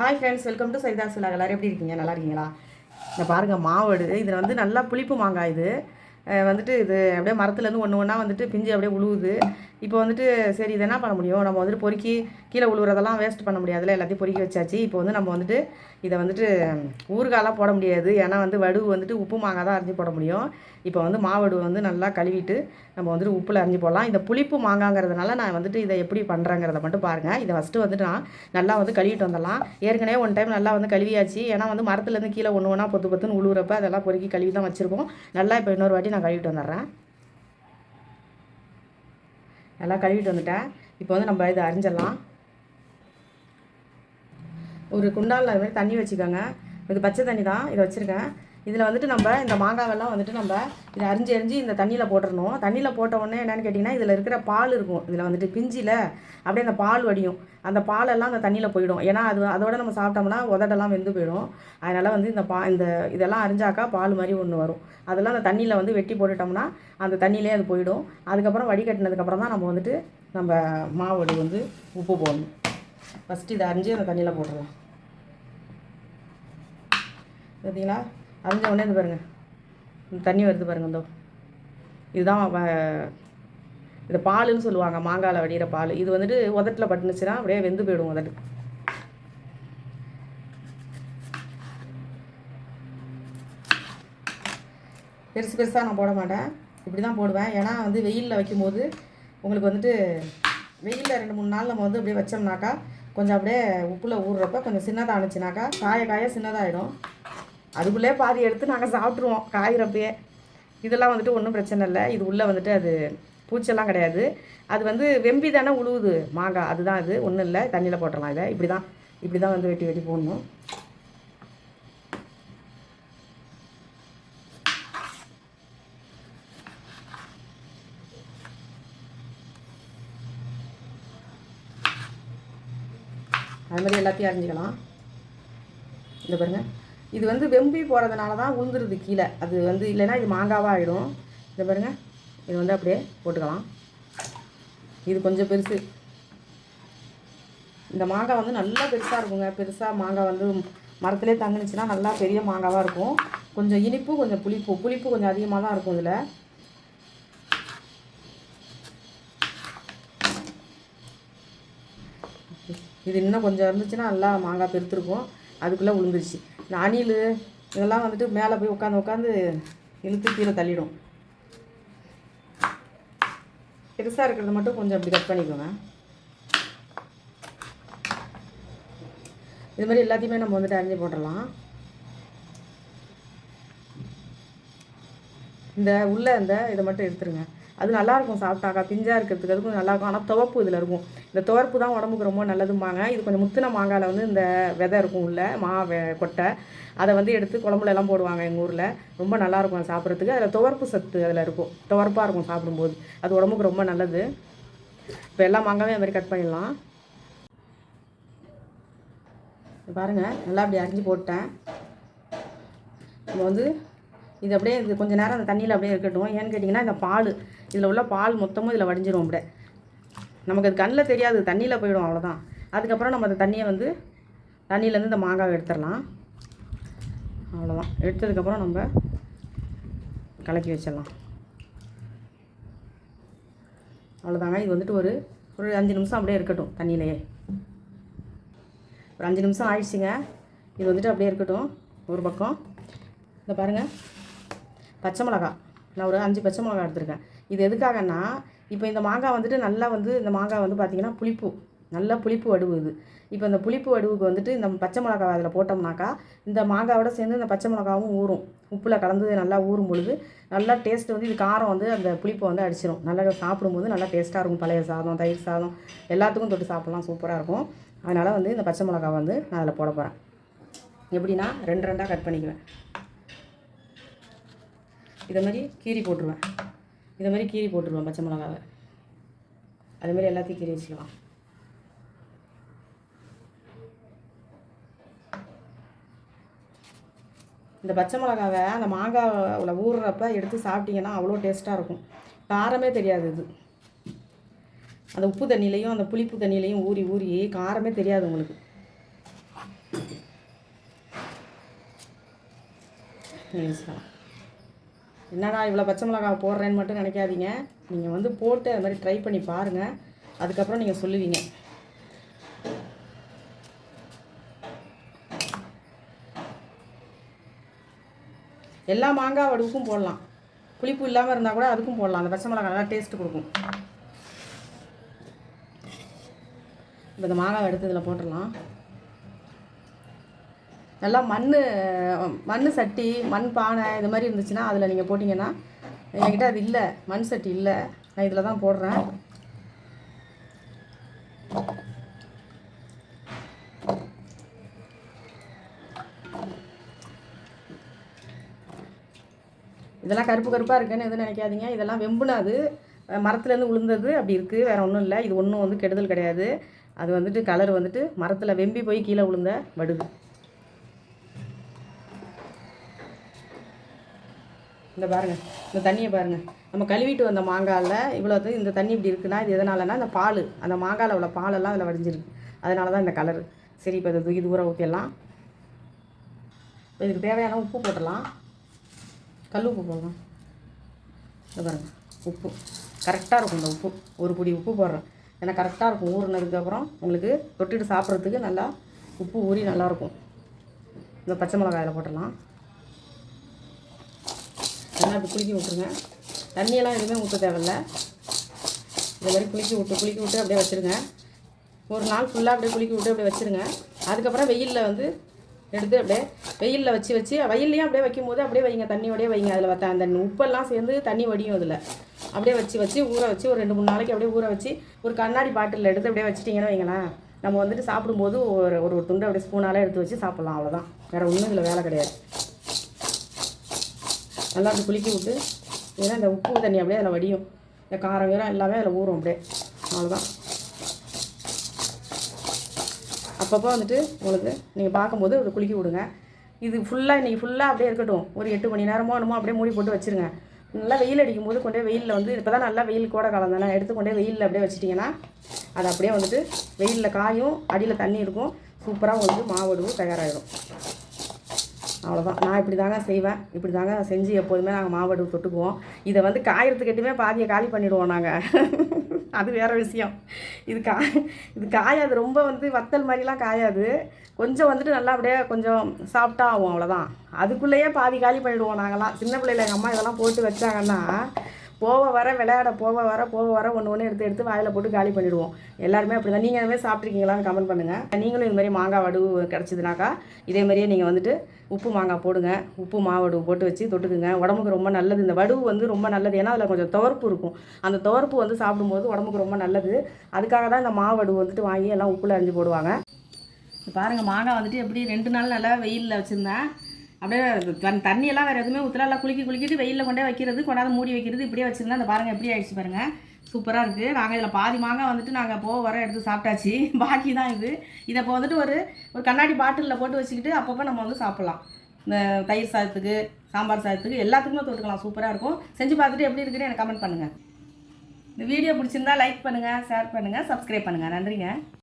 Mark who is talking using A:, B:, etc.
A: hi friends welcome to Saritha Sula எல்லோரும் எப்படி இருக்கீங்க நல்லா இருக்கீங்களா இந்த பாருங்கள் மாவடு இதில் வந்து நல்லா புளிப்பு மாங்காய் இது வந்துட்டு இது அப்படியே மரத்துலேருந்து ஒன்று ஒன்றா வந்துட்டு பிஞ்சு அப்படியே உழுவுது இப்போ வந்துட்டு சரி இதை என்ன பண்ண முடியும் நம்ம வந்துட்டு பொறுக்கி கீழே உழுவுறதெல்லாம் வேஸ்ட் பண்ண முடியாதுல்ல எல்லாத்தையும் பொறுக்கி வச்சாச்சு இப்போ வந்து நம்ம வந்துட்டு இதை வந்துட்டு ஊறுகாலாம் போட முடியாது ஏன்னா வந்து வடுவு வந்துட்டு உப்பு மாங்காய் தான் அரைஞ்சி போட முடியும் இப்போ வந்து மாவடுவை வந்து நல்லா கழுவிட்டு நம்ம வந்துட்டு உப்பில் அரைஞ்சி போடலாம் இந்த புளிப்பு மாங்காங்கிறதுனால நான் வந்துட்டு இதை எப்படி பண்ணுறேங்கிறத மட்டும் பாருங்கள் இதை ஃபஸ்ட்டு வந்துட்டு நான் நல்லா வந்து கழுவிட்டு வந்துடலாம் ஏற்கனவே ஒன் டைம் நல்லா வந்து கழுவியாச்சு ஏன்னா வந்து மரத்துலேருந்து கீழே ஒன்று ஒன்றா பொத்து பொத்துன்னு உழுவுறப்ப அதெல்லாம் பொறுக்கி கழுவி தான் வச்சுருக்கோம் நல்லா இப்போ இன்னொரு வாட்டி நான் கழுவிட்டு வந்துடுறேன் நல்லா கழுவிட்டு வந்துட்டேன் இப்போ வந்து நம்ம இதை அரிஞ்சிடலாம் ஒரு குண்டாலில் மாதிரி தண்ணி வச்சுக்கோங்க இது பச்சை தண்ணி தான் இதை வச்சுருக்கேன் இதில் வந்துட்டு நம்ம இந்த மாங்காவெல்லாம் வந்துட்டு நம்ம இதை அரிஞ்சு அரிஞ்சு இந்த தண்ணியில் போட்டுடணும் தண்ணியில் போட்ட உடனே என்னென்னு கேட்டிங்கன்னா இதில் இருக்கிற பால் இருக்கும் இதில் வந்துட்டு பிஞ்சில் அப்படியே அந்த பால் வடியும் அந்த பாலெல்லாம் அந்த தண்ணியில் போயிடும் ஏன்னா அது அதோட நம்ம சாப்பிட்டோம்னா உதடெல்லாம் வெந்து போயிடும் அதனால் வந்து இந்த பா இந்த இதெல்லாம் அரிஞ்சாக்கா பால் மாதிரி ஒன்று வரும் அதெல்லாம் அந்த தண்ணியில் வந்து வெட்டி போட்டுட்டோம்னா அந்த தண்ணியிலே அது போயிடும் அதுக்கப்புறம் வடிகட்டினதுக்கப்புறம் தான் நம்ம வந்துட்டு நம்ம மாவடி வந்து உப்பு போடணும் ஃபஸ்ட்டு இதை அரிஞ்சு அந்த தண்ணியில் போட்டுடலாம் பார்த்தீங்களா அரைஞ்ச உடனே இது பாருங்கள் இந்த தண்ணி வருது பாருங்கள் இந்தோ இதுதான் இது பாலுன்னு சொல்லுவாங்க மாங்காயில் வடிகிற பால் இது வந்துட்டு உதட்டில் பட்டுனுச்சுன்னா அப்படியே வெந்து போயிடும் உதட்டு பெருசு பெருசாக நான் போட மாட்டேன் இப்படி தான் போடுவேன் ஏன்னா வந்து வெயிலில் வைக்கும்போது உங்களுக்கு வந்துட்டு வெயிலில் ரெண்டு மூணு நாள் நம்ம வந்து அப்படியே வச்சோம்னாக்கா கொஞ்சம் அப்படியே உப்பில் ஊறுறப்ப கொஞ்சம் சின்னதாக ஆணுச்சுனாக்கா காய காய சின்னதாகிடும் அதுக்குள்ளே பாதி எடுத்து நாங்கள் சாப்பிட்ருவோம் காய்கிறப்பயே இதெல்லாம் வந்துட்டு ஒன்றும் பிரச்சனை இல்லை இது உள்ளே வந்துட்டு அது பூச்செல்லாம் கிடையாது அது வந்து வெம்பி தானே உழுவுது மாங்காய் அதுதான் அது ஒன்றும் இல்லை தண்ணியில் போட்டுடலாம் இதை இப்படி தான் இப்படி தான் வந்து வெட்டி வெட்டி போடணும் அது மாதிரி எல்லாத்தையும் அறிஞ்சிக்கலாம் இந்த பாருங்கள் இது வந்து வெம்பி போகிறதுனால தான் உளுந்துருது கீழே அது வந்து இல்லைன்னா இது மாங்காவாக ஆகிடும் இதை பாருங்கள் இது வந்து அப்படியே போட்டுக்கலாம் இது கொஞ்சம் பெருசு இந்த மாங்காய் வந்து நல்லா பெருசாக இருக்குங்க பெருசாக மாங்காய் வந்து மரத்துலேயே தங்கினுச்சுன்னா நல்லா பெரிய மாங்காவாக இருக்கும் கொஞ்சம் இனிப்பு கொஞ்சம் புளிப்பு புளிப்பு கொஞ்சம் அதிகமாக தான் இருக்கும் இதில் இது இன்னும் கொஞ்சம் இருந்துச்சுன்னா நல்லா மாங்காய் பெருத்துருக்கும் அதுக்குள்ளே விழுந்துருச்சு இந்த அணில் இதெல்லாம் வந்துட்டு மேலே போய் உட்காந்து உட்காந்து இழுத்து கீழே தள்ளிடும் பெருசாக இருக்கிறது மட்டும் கொஞ்சம் அப்படி கட் பண்ணிக்கோங்க இது மாதிரி எல்லாத்தையுமே நம்ம வந்துட்டு அரிஞ்சு போட்டுடலாம் இந்த உள்ள இந்த இதை மட்டும் எடுத்துருங்க அது நல்லாயிருக்கும் சாப்பிட்டாக்கா பிஞ்சாக இருக்கிறதுக்கு அது கொஞ்சம் நல்லாயிருக்கும் ஆனால் துவப்பு இதில் இருக்கும் இந்த துவப்பு தான் உடம்புக்கு ரொம்ப நல்லதும்பாங்க இது கொஞ்சம் முத்தின மாங்காயில் வந்து இந்த விதை இருக்கும் உள்ள மா கொட்டை அதை வந்து எடுத்து குழம்புல எல்லாம் போடுவாங்க எங்கள் ஊரில் ரொம்ப நல்லாயிருக்கும் அது சாப்பிட்றதுக்கு அதில் துவர்ப்பு சத்து அதில் இருக்கும் துவர்ப்பாக இருக்கும் சாப்பிடும்போது அது உடம்புக்கு ரொம்ப நல்லது இப்போ எல்லா மாங்காயும் அது மாதிரி கட் பண்ணிடலாம் பாருங்கள் நல்லா அப்படி அரிஞ்சு போட்டேன் நம்ம வந்து இது அப்படியே இது கொஞ்சம் நேரம் அந்த தண்ணியில் அப்படியே இருக்கட்டும் ஏன்னு கேட்டிங்கன்னா இந்த பால் இதில் உள்ள பால் மொத்தமும் இதில் வடிஞ்சிரும் அப்படியே நமக்கு அது கண்ணில் தெரியாது தண்ணியில் போயிடும் அவ்வளோதான் அதுக்கப்புறம் நம்ம அந்த தண்ணியை வந்து தண்ணியிலேருந்து இந்த மாங்காவை எடுத்துடலாம் அவ்வளோதான் எடுத்ததுக்கப்புறம் நம்ம கலக்கி வச்சிடலாம் அவ்வளோதாங்க இது வந்துட்டு ஒரு ஒரு அஞ்சு நிமிஷம் அப்படியே இருக்கட்டும் தண்ணியிலேயே ஒரு அஞ்சு நிமிஷம் ஆயிடுச்சுங்க இது வந்துட்டு அப்படியே இருக்கட்டும் ஒரு பக்கம் இந்த பாருங்கள் பச்சை மிளகா நான் ஒரு அஞ்சு பச்சை மிளகா எடுத்திருக்கேன் இது எதுக்காகன்னா இப்போ இந்த மாங்காய் வந்துட்டு நல்லா வந்து இந்த மாங்காய் வந்து பார்த்திங்கன்னா புளிப்பு நல்லா புளிப்பு வடுவு இது இப்போ இந்த புளிப்பு வடுவுக்கு வந்துட்டு இந்த பச்சை மிளகாவை அதில் போட்டோம்னாக்கா இந்த மாங்காவோட சேர்ந்து இந்த பச்சை மிளகாவும் ஊறும் உப்பில் கலந்து நல்லா ஊறும் பொழுது நல்லா டேஸ்ட் வந்து இது காரம் வந்து அந்த புளிப்பை வந்து அடிச்சிடும் நல்லா சாப்பிடும்போது நல்லா டேஸ்ட்டாக இருக்கும் பழைய சாதம் தயிர் சாதம் எல்லாத்துக்கும் தொட்டு சாப்பிட்லாம் சூப்பராக இருக்கும் அதனால் வந்து இந்த பச்சை மிளகா வந்து நான் அதில் போட போகிறேன் எப்படின்னா ரெண்டு ரெண்டாக கட் பண்ணிக்குவேன் இதை மாதிரி கீரி போட்டுருவேன் இதை மாதிரி கீரி போட்டுருவோம் பச்சை மிளகாவை அதுமாரி எல்லாத்தையும் கீரி வச்சுக்கலாம் இந்த பச்சை மிளகாவை அந்த மாங்காவில் ஊறுறப்ப எடுத்து சாப்பிட்டிங்கன்னா அவ்வளோ டேஸ்ட்டாக இருக்கும் காரமே தெரியாது இது அந்த உப்பு தண்ணியிலையும் அந்த புளிப்பு தண்ணியிலையும் ஊறி ஊறி காரமே தெரியாது உங்களுக்கு நீங்கள் என்னடா இவ்வளோ பச்சை மிளகா போடுறேன்னு மட்டும் நினைக்காதீங்க நீங்கள் வந்து போட்டு அது மாதிரி ட்ரை பண்ணி பாருங்கள் அதுக்கப்புறம் நீங்கள் சொல்லுவீங்க எல்லா மாங்காய் வடுவுக்கும் போடலாம் புளிப்பு இல்லாமல் இருந்தால் கூட அதுக்கும் போடலாம் அந்த பச்சை மிளகா நல்லா டேஸ்ட் கொடுக்கும் இப்போ இந்த மாங்காய் எடுத்து இதில் போட்டுடலாம் நல்லா மண் மண் சட்டி மண் பானை இது மாதிரி இருந்துச்சுன்னா அதில் நீங்கள் போட்டிங்கன்னா என்கிட்ட அது இல்லை மண் சட்டி இல்லை நான் இதில் தான் போடுறேன் இதெல்லாம் கருப்பு கருப்பாக இருக்குன்னு எதுவும் நினைக்காதீங்க இதெல்லாம் வெம்புனாது மரத்துலேருந்து உளுந்தது அப்படி இருக்குது வேறு ஒன்றும் இல்லை இது ஒன்றும் வந்து கெடுதல் கிடையாது அது வந்துட்டு கலர் வந்துட்டு மரத்தில் வெம்பி போய் கீழே உளுந்த வடுது இந்த பாருங்கள் இந்த தண்ணியை பாருங்கள் நம்ம கழுவிட்டு வந்த மாங்காயில் இவ்வளோ இந்த தண்ணி இப்படி இருக்குன்னா இது எதனாலன்னா அந்த பால் அந்த மாங்காயில் உள்ள பாலெல்லாம் அதில் வடிஞ்சிருக்கு அதனால தான் இந்த கலரு சரி இப்போ இதை தூக்கி தூரம் ஊற்றிடலாம் இப்போ இதுக்கு தேவையான உப்பு போட்டலாம் கல் உப்பு போடலாம் இந்த பாருங்கள் உப்பு கரெக்டாக இருக்கும் இந்த உப்பு ஒரு பிடி உப்பு போடுறேன் ஏன்னா கரெக்டாக இருக்கும் ஊறினதுக்கப்புறம் உங்களுக்கு தொட்டிட்டு சாப்பிட்றதுக்கு நல்லா உப்பு ஊறி நல்லாயிருக்கும் இந்த பச்சை மிளகாயில் போட்டுடலாம் நல்லா இப்படி குளிக்க விட்ருங்க தண்ணியெல்லாம் எதுவுமே ஊற்ற தேவையில்ல இந்த மாதிரி குளிக்க விட்டு குளிக்க விட்டு அப்படியே வச்சுருங்க ஒரு நாள் ஃபுல்லாக அப்படியே குளிக்க விட்டு அப்படியே வச்சுருங்க அதுக்கப்புறம் வெயிலில் வந்து எடுத்து அப்படியே வெயிலில் வச்சு வச்சு வெயில்லையும் அப்படியே வைக்கும் போது அப்படியே வைங்க தண்ணியோடய வைங்க அதில் பார்த்தா அந்த உப்பெல்லாம் சேர்ந்து தண்ணி வடியும் அதில் அப்படியே வச்சு வச்சு ஊற வச்சு ஒரு ரெண்டு மூணு நாளைக்கு அப்படியே ஊற வச்சு ஒரு கண்ணாடி பாட்டிலில் எடுத்து அப்படியே வச்சுட்டிங்கன்னு வைங்களேன் நம்ம வந்துட்டு சாப்பிடும்போது ஒரு ஒரு துண்டு அப்படியே ஸ்பூனாலே எடுத்து வச்சு சாப்பிட்லாம் அவ்வளோதான் வேறு ஒன்றும் இதில் வேலை கிடையாது நல்லா அது குலுக்கி விட்டு ஏன்னா இந்த உப்பு தண்ணி அப்படியே அதில் வடியும் இந்த காரம் வீரம் எல்லாமே அதில் ஊறும் அப்படியே அவ்வளோதான் அப்பப்போ வந்துட்டு உங்களுக்கு நீங்கள் பார்க்கும்போது ஒரு குலுக்கி விடுங்க இது ஃபுல்லாக இன்றைக்கி ஃபுல்லாக அப்படியே இருக்கட்டும் ஒரு எட்டு மணி நேரமோ என்னமோ அப்படியே மூடி போட்டு வச்சுருங்க நல்லா வெயில் அடிக்கும் போது கொண்டே வெயிலில் வந்து இப்போ தான் நல்லா வெயில் கூட காலம் தானே எடுத்துக்கொண்டே வெயிலில் அப்படியே வச்சிட்டிங்கன்னா அது அப்படியே வந்துட்டு வெயிலில் காயும் அடியில் தண்ணி இருக்கும் சூப்பராக வந்து மாவடுவும் தயாராகிடும் அவ்வளோதான் நான் இப்படி தாங்க செய்வேன் இப்படி தாங்க செஞ்சு எப்போதுமே நாங்கள் மாவடு தொட்டுக்குவோம் இதை வந்து காயறதுக்கிட்டுமே பாதியை காலி பண்ணிவிடுவோம் நாங்கள் அது வேறு விஷயம் இது கா இது காயாது ரொம்ப வந்து வத்தல் மாதிரிலாம் காயாது கொஞ்சம் வந்துட்டு நல்லா அப்படியே கொஞ்சம் சாஃப்டாக ஆகும் அவ்வளோதான் அதுக்குள்ளேயே பாதி காலி பண்ணிவிடுவோம் நாங்களாம் சின்ன பிள்ளையில எங்கள் அம்மா இதெல்லாம் போட்டு வச்சாங்கன்னா போக வர விளையாட போக வர போக வர ஒன்று ஒன்று எடுத்து எடுத்து வாயில் போட்டு காலி பண்ணிவிடுவோம் எல்லாருமே அப்படி தான் நீங்கள் அதுமாதிரி சாப்பிட்ருக்கீங்களான்னு கமெண்ட் பண்ணுங்கள் நீங்களும் இதுமாதிரி மாங்காய் வடுவு கிடச்சிதுனாக்கா இதே மாதிரியே நீங்கள் வந்துட்டு உப்பு மாங்காய் போடுங்க உப்பு மாவடு போட்டு வச்சு தொட்டுக்குங்க உடம்புக்கு ரொம்ப நல்லது இந்த வடுவு வந்து ரொம்ப நல்லது ஏன்னா அதில் கொஞ்சம் துவர்ப்பு இருக்கும் அந்த துவர்ப்பு வந்து சாப்பிடும்போது உடம்புக்கு ரொம்ப நல்லது அதுக்காக தான் இந்த மாவடு வந்துட்டு வாங்கி எல்லாம் உப்புல அரிஞ்சு போடுவாங்க பாருங்கள் மாங்காய் வந்துட்டு எப்படி ரெண்டு நாள் நல்லா வெயிலில் வச்சுருந்தேன் அப்படியே தன் தண்ணியெல்லாம் வேறு எதுவுமே ஊற்றலாம் குளிக்கி குளிக்கிட்டு வெயிலில் கொண்டே வைக்கிறது கொண்டாந்து மூடி வைக்கிறது இப்படியே வச்சுருந்தா அந்த பாருங்கள் எப்படி ஆயிடுச்சு பாருங்கள் சூப்பராக இருக்குது நாங்கள் இதில் பாதி மாங்காய் வந்துட்டு நாங்கள் போக வர எடுத்து சாப்பிட்டாச்சு பாக்கி தான் இது இதை இப்போ வந்துட்டு ஒரு ஒரு கண்ணாடி பாட்டிலில் போட்டு வச்சுக்கிட்டு அப்பப்போ நம்ம வந்து சாப்பிட்லாம் இந்த தயிர் சாதத்துக்கு சாம்பார் சாதத்துக்கு எல்லாத்துக்குமே தொட்டுக்கலாம் சூப்பராக இருக்கும் செஞ்சு பார்த்துட்டு எப்படி இருக்குன்னு எனக்கு கமெண்ட் பண்ணுங்கள் இந்த வீடியோ பிடிச்சிருந்தா லைக் பண்ணுங்கள் ஷேர் பண்ணுங்கள் சப்ஸ்கிரைப் பண்ணுங்கள் நன்றிங்க